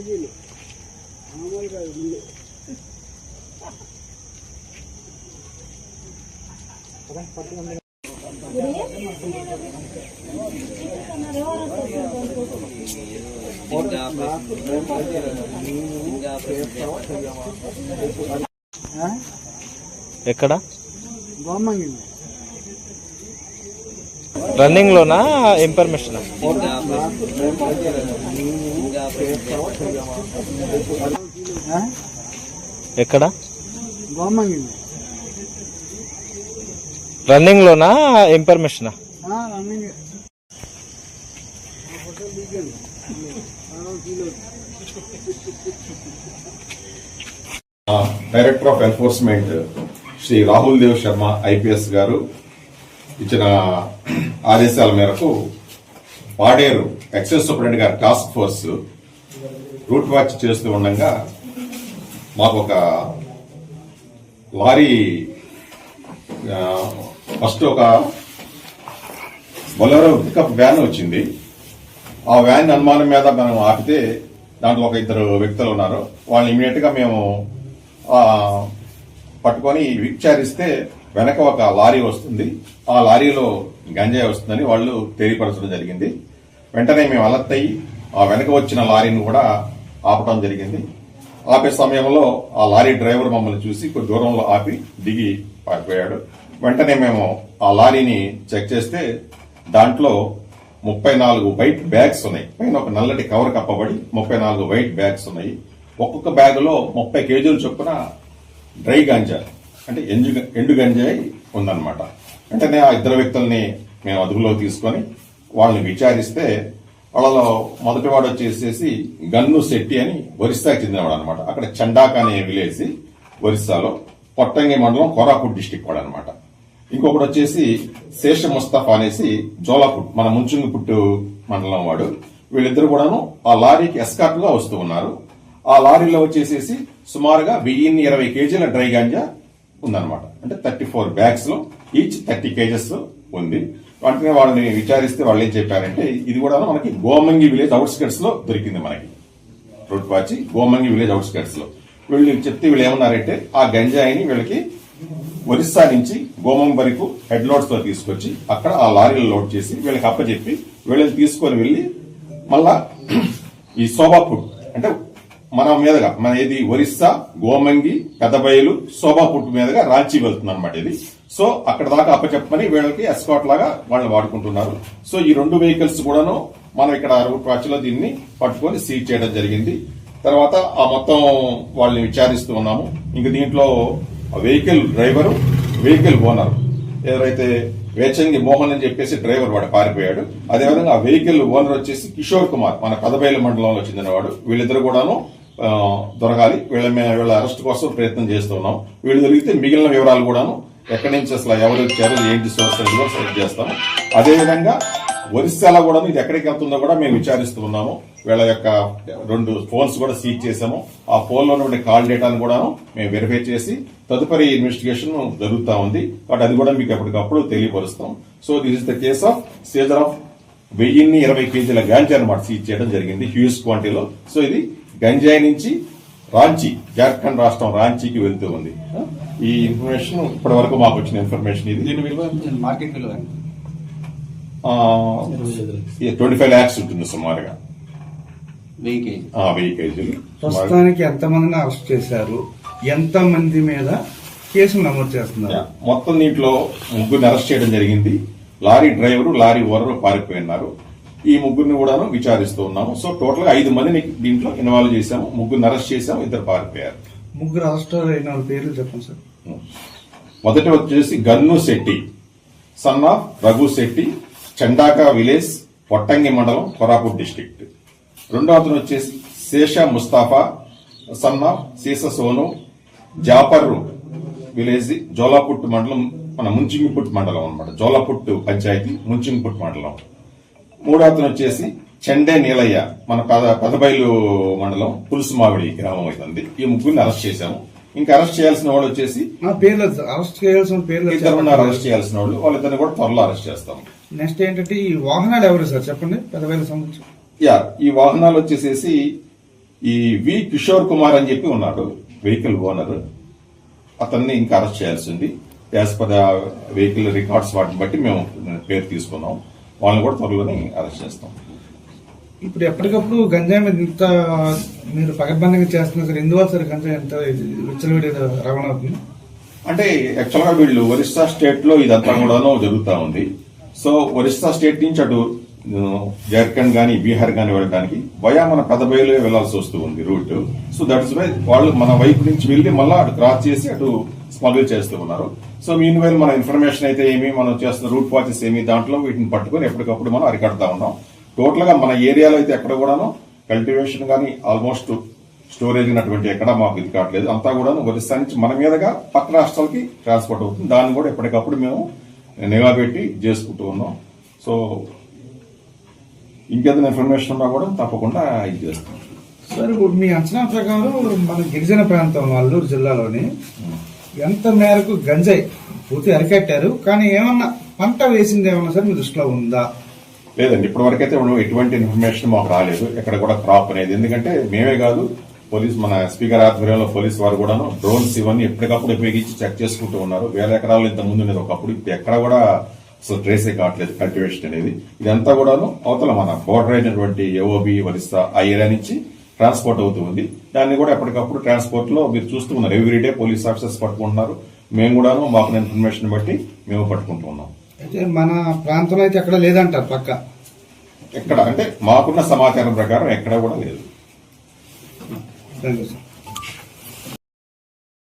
కేజీలు. మామూలు కాదు ముందు. ఎక్కడ? రన్నింగ్ లోనా ఇన్ఫర్మేషన్ ఎక్కడ? గోమంగింది రన్నింగ్. లోనా information director of enforcement Shri Rahul Dev Sharma IPS గారు ఇచ్చిన ఆదేశాల మేరకు పాడేరు ఎక్సైజ్ సూపరింటెండెంట్ గారి టాస్క్ ఫోర్స్ రూట్ వాచ్ చేస్తూ ఉండగా మాకు ఒక లారీ ఫస్ట్ ఒక బొలెరో పికప్ వ్యాన్ వచ్చింది. ఆ వ్యాన్ అనుమానం మీద మనం ఆపితే దాంట్లో ఒక ఇద్దరు వ్యక్తులు ఉన్నారు. వాళ్ళు ఇమీడియట్గా మేము పట్టుకొని విచారిస్తే వెనక ఒక లారీ వస్తుంది. ఆ లారీలో గంజాయి వస్తుందని వాళ్ళు తెలియపరచడం జరిగింది. వెంటనే మేము అలర్ట్ అయ్యి ఆ వెనక వచ్చిన లారీని కూడా ఆపటం జరిగింది. ఆపే సమయంలో ఆ లారీ డ్రైవర్ మమ్మల్ని చూసి కొద్ది దూరంలో ఆపి దిగి పారిపోయాడు. వెంటనే మేము ఆ లారీని చెక్ చేస్తే దాంట్లో ముప్పై నాలుగు వైట్ బ్యాగ్స్ ఉన్నాయి. పైన ఒక నల్లటి కవర్ కప్పబడి ముప్పై నాలుగు వైట్ బ్యాగ్స్ ఉన్నాయి. ఒక్కొక్క బ్యాగ్లో ముప్పై కేజీల చొప్పున డ్రై గంజా అంటే ఎండు ఎండు గంజాయి ఉందన్నమాట. వెంటనే ఆ ఇద్దరు వ్యక్తుల్ని మేము అదుపులో తీసుకొని వాళ్ళని విచారిస్తే వాళ్ళలో మొదటివాడు వచ్చేసేసి గన్ను శెట్టి అని ఒరిస్సాకి చెందినవాడు అనమాట అక్కడ చండాక అనే విలేజ్ ఒరిస్సాలో పొట్టంగి మండలం కోరాపుట్ డిస్టిక్ వాడు అనమాట ఇంకొకటి వచ్చేసి శేష ముస్తఫా అనేసి జోలాపుట్ మన ముంచుంగిపుట్టు మండలం వాడు. వీళ్ళిద్దరు కూడాను ఆ లారీకి ఎస్కార్ట్గా వస్తూ ఉన్నారు. ఆ లారీలో వచ్చేసేసి సుమారుగా వెయ్యిన్ని ఇరవై కేజీల డ్రై గాంజా ఉందన్నమాట. అంటే థర్టీ ఫోర్ బ్యాగ్స్లో ఈచ్ థర్టీ కేజెస్ ఉంది. వెంటనే వాళ్ళని విచారిస్తే వాళ్ళు ఏం చెప్పారంటే ఇది కూడా మనకి గోమంగి విలేజ్ అవుట్స్కట్స్లో దొరికింది మనకి. రూట్ వాచి గోమంగి విలేజ్ అవుట్స్కట్స్లో వీళ్ళు చెప్తే వీళ్ళు ఏమన్నారంటే ఆ గంజాయిని వీళ్ళకి ఒరిస్సా నుంచి గోమం వరకు హెడ్ లోడ్స్తో తీసుకొచ్చి అక్కడ ఆ లారీలో లోడ్ చేసి వీళ్ళకి అప్పచెప్పి వీళ్ళని తీసుకొని వెళ్ళి మళ్ళా ఈ శోభాపుట్ అంటే మన మీదుగా మన ఇది ఒరిస్సా గోమంగి పెద్దబయలు శోభాపుట్ మీదుగా రాంచి వెళ్తుంది అనమాట ఇది. సో అక్కడ దాకా అప్పచెప్పమని వీళ్ళకి ఎస్కాట్ లాగా వాళ్ళు వాడుకుంటున్నారు. సో ఈ రెండు వెహికల్స్ కూడాను మనం ఇక్కడ రూట్ వాచ్లో దీన్ని పట్టుకొని సీజ్ చేయడం జరిగింది. తర్వాత ఆ మొత్తం వాళ్ళని విచారిస్తూ ఉన్నాము. ఇంక దీంట్లో వెహికల్ డ్రైవరు వెహికల్ ఓనర్ ఎవరైతే వేచంగి మోహన్ అని చెప్పేసి డ్రైవర్ వాడు పారిపోయాడు. అదేవిధంగా ఆ వెహికల్ ఓనర్ వచ్చేసి కిషోర్ కుమార్ మన కదబైల మండలంలో చెందినవాడు. వీళ్ళిద్దరు కూడాను దొరకాలి. వీళ్ళ వీళ్ళ అరెస్ట్ కోసం ప్రయత్నం చేస్తున్నాం వీళ్ళు దొరికితే మిగిలిన వివరాలు కూడాను ఎక్కడి నుంచి అసలు ఎవరు వచ్చారు ఏంటి సోర్స్ అనేది కూడా సెలెక్ట్ చేస్తాం. అదేవిధంగా ఒరిస్సాలో కూడా ఇది ఎక్కడికి వెళ్తుందో కూడా మేము విచారిస్తూ ఉన్నాము. వీళ్ళ యొక్క రెండు ఫోన్స్ కూడా సీజ్ చేసాము ఆ ఫోన్లో ఉండే కాల్ డేటాను కూడా మేము వెరిఫై చేసి తదుపరి ఇన్వెస్టిగేషన్ జరుగుతూ ఉంది. బట్ అది కూడా మీకు ఎప్పటికప్పుడు తెలియపరుస్తాం. So this is the case of seizure of వెయ్యిన్ని ఇరవై కేజీల గాంజా అనమాట సీజ్ చేయడం జరిగింది. హ్యూజ్ క్వాంటిటీలో సో ఇది గంజాయి నుంచి రాంచీ జార్ఖండ్ రాష్ట్రం రాంచీకి వెళ్తూ ఉంది. ఈ ఇన్ఫర్మేషన్ ఇప్పటి వరకు మాకు వచ్చిన ఇన్ఫర్మేషన్ ఇది. దీని విలువ మార్కెట్ విలువ ఎంత? ట్వంటీ ఫైవ్ ల్యాక్స్ ఉంటుంది సుమారుగా. వెయ్యి కేజీలు. ప్రస్తుతానికి ఎంతమందిని అరెస్ట్ చేశారు? ఎంత మంది మీద కేసులు నమోదు చేస్తున్నారు? మొత్తం దీంట్లో ముగ్గురిని అరెస్ట్ చేయడం జరిగింది. లారీ డ్రైవరు లారీ ఓనరు పారిపోయినారు. ఈ ముగ్గురిని కూడాను విచారిస్తూ ఉన్నాము. సో టోటల్గా ఐదు మందిని దీంట్లో ఇన్వాల్వ్ చేశాము. ముగ్గురిని అరెస్ట్ చేశాము. ఇద్దరు పారిపోయారు. ముగ్గురు అరెస్ట్ అయిన పేర్లు చెప్పండి సార్. మొదటి వచ్చేసి Gannu Shetty son of Raghu Shetty Chandaka village Pottangi మండలం కొరాపూర్ డిస్ట్రిక్ట్. రెండో అతను వచ్చేసి Sesha Mustafa son of Sisa Sonu Japar village Jolaput మండలం మన ముంచింగిపుట్ మండలం అన్నమాట. జోలాపుట్ పంచాయతీ ముంచింగిపుట్ మండలం. మూడో అతను వచ్చేసి చెండే నీలయ్య మన పద పదబైలు మండలం పులుసుమావిడి గ్రామం అవుతుంది. ఈ ముగ్గురిని అరెస్ట్ చేశాము. ఇంకా అరెస్ట్ చేయాల్సిన వాళ్ళు వచ్చేసి నా పేర్లు అరెస్ట్ చేయాల్సిన పేర్లు ఇద్దరు ఉన్నారు అరెస్ట్ చేయాల్సిన వాళ్ళు. వాళ్ళిద్దరిని కూడా త్వరలో అరెస్ట్ చేస్తాం. నెక్స్ట్ ఏంటంటే ఈ వాహనాలు ఎవరు సార్? చెప్పండి. పెద్దవేల సంబంధించి. యా ఈ వాహనాలు వచ్చేసేసి ఈ వి కిషోర్ కుమార్ అని చెప్పి ఉన్నాడు వెహికల్ ఓనర్. అతన్ని ఇంకా అరెస్ట్ చేయాల్సింది యాజ్ పర్ వెహికల్ రికార్డ్స్ వాటిని బట్టి మేము పేరు తీసుకున్నాం. వాళ్ళని కూడా త్వరలోనే అరెస్ట్ చేస్తాం. ఇప్పుడు ఎప్పటికప్పుడు గంజాయి మీద ఇంత మీరు పకడ్బందీగా చేస్తున్నారు సార్. ఎందువల్ల సార్ గంజాయి ఎంత విచ్చలవిడి రవాణా అవుతుంది? అంటే యాక్చువల్గా వీళ్ళు ఒరిస్సా స్టేట్లో ఇదంతా కూడాను జరుగుతా ఉంది. సో ఒరిస్సా స్టేట్ నుంచి అటు జార్ఖండ్ గానీ బీహార్ గానీ వెళ్ళడానికి వయా మన పెదబయలు వెళ్ళాల్సి వస్తూ ఉంది రూట్. సో దట్స్ వై వాళ్ళు మన వైపు నుంచి వెళ్ళి మళ్ళా అటు క్రాస్ చేసి అటు స్మగుల్ చేస్తూ ఉన్నారు. సో మీన్ వైల్ మన ఇన్ఫర్మేషన్ అయితే ఏమి మనం చేస్తున్న రూట్ వాచెస్ ఏమి దాంట్లో వీటిని పట్టుకొని ఎప్పటికప్పుడు మనం అరికడతా ఉన్నాం. టోటల్గా మన ఏరియాలో అయితే ఎక్కడ కూడాను కల్టివేషన్ గానీ ఆల్మోస్ట్ స్టోరేజ్ ఉన్నటువంటి ఎక్కడ మాకు ఇది కావట్లేదు. అంతా కూడా ఒరిస్సా నుంచి మన మీదుగా పక్క రాష్ట్రాలకి ట్రాన్స్పోర్ట్ అవుతుంది. దాన్ని కూడా ఎప్పటికప్పుడు మేము నిఘా పెట్టి చేసుకుంటూ ఉన్నాం. సో ఇంకేదైనా ఇన్ఫర్మేషన్ ఉన్నా కూడా తప్పకుండా ఇది చేస్తాం. సార్ ఇప్పుడు మీ అంచనా ప్రకారం మన గిరిజన ప్రాంతం అల్లూరు జిల్లాలోని ఎంత మేరకు గంజాయి? పూర్తి అరికట్టారు. కానీ ఏమన్నా పంట వేసింది ఏమన్నా సరే మీ దృష్టిలో ఉందా? లేదండి. ఇప్పటి వరకైతే ఎటువంటి ఇన్ఫర్మేషన్ మాకు రాలేదు. ఎక్కడ కూడా క్రాప్ అనేది. ఎందుకంటే మేమే కాదు పోలీస్ మన స్పీకర్ ఆధ్వర్యంలో పోలీస్ వారు కూడాను డ్రోన్స్ ఇవన్నీ ఎప్పటికప్పుడు ఉపయోగించి చెక్ చేసుకుంటూ ఉన్నారు. వేల ఎకరాలు ఇంత ముందు ఉండేది ఒకప్పుడు. ఇప్పుడు ఎక్కడ కూడా అసలు ట్రేసే కావట్లేదు కల్టివేషన్ అనేది. ఇదంతా కూడాను అవతల మన బోర్డర్ అయినటువంటి ఏఓబి వరిస్తా ఆ ఏరియా నుంచి ట్రాన్స్పోర్ట్ అవుతూ ఉంది. దాన్ని కూడా ఎప్పటికప్పుడు ట్రాన్స్పోర్ట్లో మీరు చూస్తూ ఉన్నారు. ఎవ్రీడే పోలీస్ ఆఫీసర్స్ పట్టుకుంటున్నారు. మేము కూడాను మాకు ఇన్ఫర్మేషన్ బట్టి మేము పట్టుకుంటూ ఉన్నాం. అయితే మన ప్రాంతంలో అయితే ఎక్కడ లేదంటారు పక్క? ఎక్కడ? అంటే మాకున్న సమాచారం ప్రకారం ఎక్కడ కూడా లేదు. Thank you sir.